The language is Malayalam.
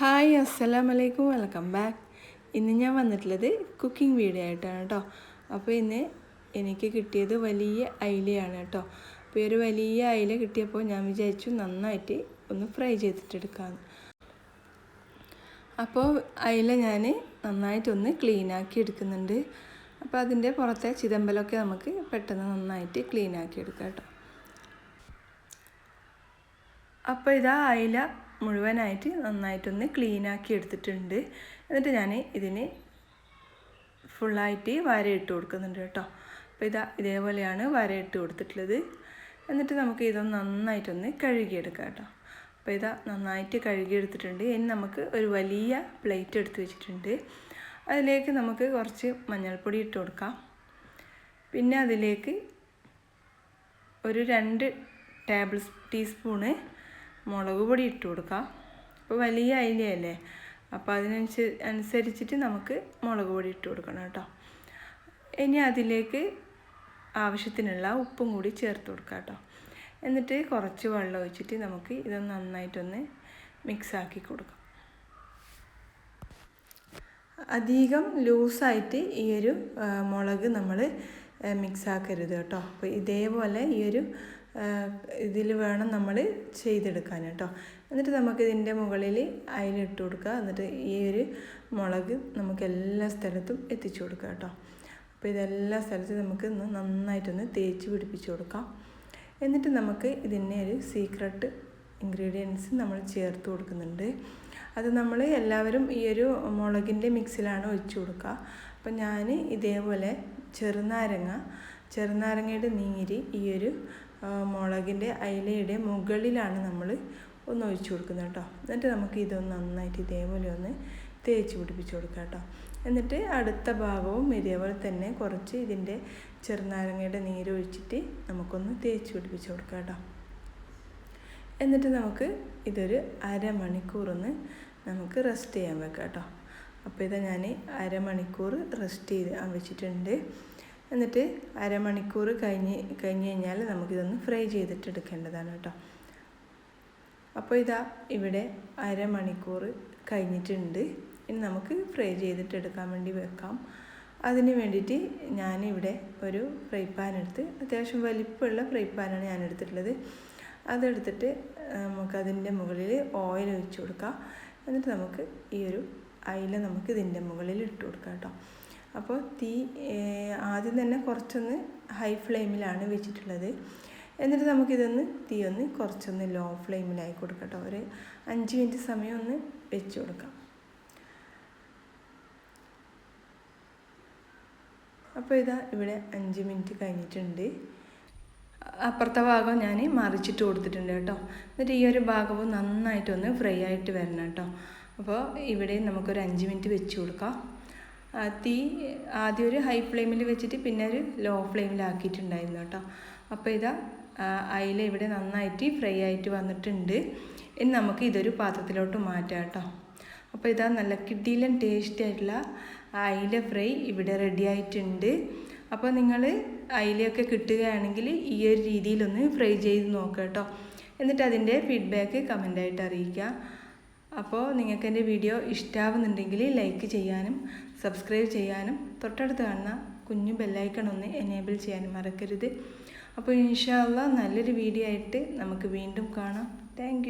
ഹായ് അസ്സലാം വലൈക്കും വെൽക്കം ബാക്ക്. ഇന്ന് ഞാൻ വന്നിട്ടുള്ളത് കുക്കിംഗ് വീഡിയോ ആയിട്ടാണ് കേട്ടോ അപ്പോൾ ഇന്ന് എനിക്ക് കിട്ടിയത് വലിയ അയിലയാണ് കേട്ടോ അപ്പോൾ ഒരു വലിയ അയില കിട്ടിയപ്പോൾ ഞാൻ വിചാരിച്ചു നന്നായിട്ട് ഒന്ന് ഫ്രൈ ചെയ്തിട്ടെടുക്കാമെന്ന് അപ്പോൾ അയില ഞാൻ നന്നായിട്ടൊന്ന് ക്ലീനാക്കി എടുക്കുന്നുണ്ട്. അപ്പോൾ അതിന്റെ പുറത്തെ ചിതമ്പലമൊക്കെ നമുക്ക് പെട്ടെന്ന് നന്നായിട്ട് ക്ലീനാക്കി എടുക്കാം കേട്ടോ അപ്പോൾ ഇതാ അയില മുഴുവനായിട്ട് നന്നായിട്ടൊന്ന് ക്ലീനാക്കി എടുത്തിട്ടുണ്ട്. എന്നിട്ട് ഞാൻ ഇതിന് ഫുള്ളായിട്ട് വരയിട്ട് കൊടുക്കുന്നുണ്ട് കേട്ടോ. അപ്പോൾ ഇതാ ഇതേപോലെയാണ് വരയിട്ട് കൊടുത്തിട്ടുള്ളത്. എന്നിട്ട് നമുക്ക് ഇതൊന്ന് നന്നായിട്ടൊന്ന് കഴുകിയെടുക്കാം കേട്ടോ. അപ്പോൾ ഇതാ നന്നായിട്ട് കഴുകിയെടുത്തിട്ടുണ്ട്. ഇനി നമുക്ക് ഒരു വലിയ പ്ലേറ്റ് എടുത്ത് വെച്ചിട്ടുണ്ട്. അതിലേക്ക് നമുക്ക് കുറച്ച് മഞ്ഞൾപ്പൊടി ഇട്ട് കൊടുക്കാം. പിന്നെ അതിലേക്ക് ഒരു രണ്ട് ടേബിൾ ടീസ്പൂണ് മുളക് പൊടി ഇട്ട് കൊടുക്കുക അപ്പോൾ വലിയ അയിലയല്ലേ? അപ്പോൾ അതിനനുസരി അനുസരിച്ചിട്ട് നമുക്ക് മുളക് പൊടി ഇട്ട് കൊടുക്കണം കേട്ടോ. ഇനി അതിലേക്ക് ആവശ്യത്തിനുള്ള ഉപ്പും കൂടി ചേർത്ത് കൊടുക്കുക കേട്ടോ. എന്നിട്ട് കുറച്ച് വെള്ളം ഒഴിച്ചിട്ട് നമുക്ക് ഇത് നന്നായിട്ടൊന്ന് മിക്സാക്കി കൊടുക്കാം. അധികം ലൂസായിട്ട് ഈ ഒരു മുളക് നമ്മൾ മിക്സാക്കരുത് കേട്ടോ. അപ്പോൾ ഇതേപോലെ ഈ ഒരു ഇതിൽ വേണം നമ്മൾ ചെയ്തെടുക്കാൻ കേട്ടോ. എന്നിട്ട് നമുക്കിതിന്റെ മുകളിൽ അയിലിട്ട് കൊടുക്കുക. എന്നിട്ട് ഈ ഒരു മുളക് നമുക്ക് എല്ലാ സ്ഥലത്തും എത്തിച്ചു കൊടുക്കുക കേട്ടോ. അപ്പോൾ ഇതെല്ലാ സ്ഥലത്തും നമുക്ക് ഒന്ന് നന്നായിട്ടൊന്ന് തേച്ച് പിടിപ്പിച്ച് കൊടുക്കാം. എന്നിട്ട് നമുക്ക് ഇതിന്റെ ഒരു സീക്രട്ട് ഇൻഗ്രീഡിയൻസ് നമ്മൾ ചേർത്ത് കൊടുക്കുന്നുണ്ട്. അത് നമ്മൾ എല്ലാവരും ഈ ഒരു മുളകിന്റെ മിക്സിലാണ് ഒഴിച്ചു കൊടുക്കുക. അപ്പം ഞാൻ ഇതേപോലെ ചെറുനാരങ്ങ ചെറുനാരങ്ങയുടെ നീര് ഈ ഒരു മുളകിന്റെ അയിലയുടെ മുകളിലാണ് നമ്മൾ ഒന്ന് ഒഴിച്ചു കൊടുക്കുന്നത് കേട്ടോ. എന്നിട്ട് നമുക്ക് ഇതൊന്ന് നന്നായിട്ട് ഇതേപോലെ ഒന്ന് തേച്ച് പിടിപ്പിച്ച് കൊടുക്കാം കേട്ടോ. എന്നിട്ട് അടുത്ത ഭാഗവും ഇതേപോലെ തന്നെ കുറച്ച് ഇതിന്റെ ചെറുനാരങ്ങയുടെ നീര് ഒഴിച്ചിട്ട് നമുക്കൊന്ന് തേച്ച് പിടിപ്പിച്ച് കൊടുക്കാം കേട്ടോ. എന്നിട്ട് നമുക്ക് ഇതൊരു അരമണിക്കൂറൊന്ന് നമുക്ക് റെസ്റ്റ് ചെയ്യാൻ വെക്കാം കേട്ടോ. അപ്പോൾ ഇതാ ഞാൻ അരമണിക്കൂർ റെസ്റ്റ് ചെയ്ത് വെച്ചിട്ടുണ്ട്. എന്നിട്ട് അരമണിക്കൂർ കഴിഞ്ഞ് കഴിഞ്ഞ് കഴിഞ്ഞാൽ നമുക്കിതൊന്ന് ഫ്രൈ ചെയ്തിട്ട് എടുക്കേണ്ടതാണ് കേട്ടോ. അപ്പോൾ ഇതാ ഇവിടെ അരമണിക്കൂർ കഴിഞ്ഞിട്ടുണ്ട്. ഇനി നമുക്ക് ഫ്രൈ ചെയ്തിട്ട് എടുക്കാൻ വേണ്ടി വെക്കാം. അതിന് വേണ്ടിയിട്ട് ഞാനിവിടെ ഒരു ഫ്രൈ പാൻ എടുത്ത് അത്യാവശ്യം വലിപ്പമുള്ള ഫ്രൈ പാനാണ് ഞാൻ എടുത്തിട്ടുള്ളത് അതെടുത്തിട്ട് നമുക്കതിന്റെ മുകളിൽ ഓയിൽ ഒഴിച്ച് കൊടുക്കാം. എന്നിട്ട് നമുക്ക് ഈ ഒരു അയില നമുക്ക് ഇതിന്റെ മുകളിൽ ഇട്ട് കൊടുക്കാം കേട്ടോ. അപ്പോൾ തീ ആദ്യം തന്നെ കുറച്ചൊന്ന് ഹൈ ഫ്ലെയിമിലാണ് വെച്ചിട്ടുള്ളത്. എന്നിട്ട് നമുക്കിതൊന്ന് തീ ഒന്ന് കുറച്ചൊന്ന് ലോ ഫ്ലെയിമിലായി കൊടുക്കട്ടോ. കേട്ടോ ഒരു അഞ്ച് മിനിറ്റ് സമയം ഒന്ന് വെച്ച് കൊടുക്കാം. അപ്പോൾ ഇതാ ഇവിടെ അഞ്ച് മിനിറ്റ് കഴിഞ്ഞിട്ടുണ്ട്. അപ്പുറത്തെ ഭാഗം ഞാൻ മറിച്ചിട്ട് കൊടുത്തിട്ടുണ്ട് കേട്ടോ. എന്നിട്ട് ഈ ഒരു ഭാഗവും നന്നായിട്ടൊന്ന് ഫ്രൈ ആയിട്ട് വരണം കേട്ടോ. അപ്പോൾ ഇവിടെ നമുക്കൊരു അഞ്ച് മിനിറ്റ് വെച്ച് കൊടുക്കാം. തീ ആദ്യം ഒരു ഹൈ ഫ്ലെയിമിൽ വെച്ചിട്ട് പിന്നെ ഒരു ലോ ഫ്ലെയിമിലാക്കിയിട്ടുണ്ടായിരുന്നു കേട്ടോ. അപ്പോൾ ഇതാ അയില ഇവിടെ നന്നായിട്ട് ഫ്രൈ ആയിട്ട് വന്നിട്ടുണ്ട്. ഇനി നമുക്ക് ഇതൊരു പാത്രത്തിലോട്ട് മാറ്റാം കേട്ടോ. അപ്പോൾ ഇതാ നല്ല കിഡിലൻ ടേസ്റ്റി ആയിട്ടുള്ള അയില ഫ്രൈ ഇവിടെ റെഡി ആയിട്ടുണ്ട്. അപ്പോൾ നിങ്ങൾ അയിലയൊക്കെ കിട്ടുകയാണെങ്കിൽ ഈ ഒരു രീതിയിലൊന്ന് ഫ്രൈ ചെയ്ത് നോക്കുക കേട്ടോ. എന്നിട്ട് അതിന്റെ ഫീഡ്ബാക്ക് കമന്റായിട്ട് അറിയിക്കുക അപ്പോൾ നിങ്ങൾക്ക് എന്റെ വീഡിയോ ഇഷ്ടമാവുന്നുണ്ടെങ്കിൽ ലൈക്ക് ചെയ്യാനും സബ്സ്ക്രൈബ് ചെയ്യാനും തൊട്ടടുത്ത് കാണുന്ന കുഞ്ഞു ബെല്ലൈക്കൺ ഒന്ന് എനേബിൾ ചെയ്യാനും മറക്കരുത്. അപ്പോൾ ഇൻഷാല്ല നല്ലൊരു വീഡിയോ ആയിട്ട് നമുക്ക് വീണ്ടും കാണാം. താങ്ക്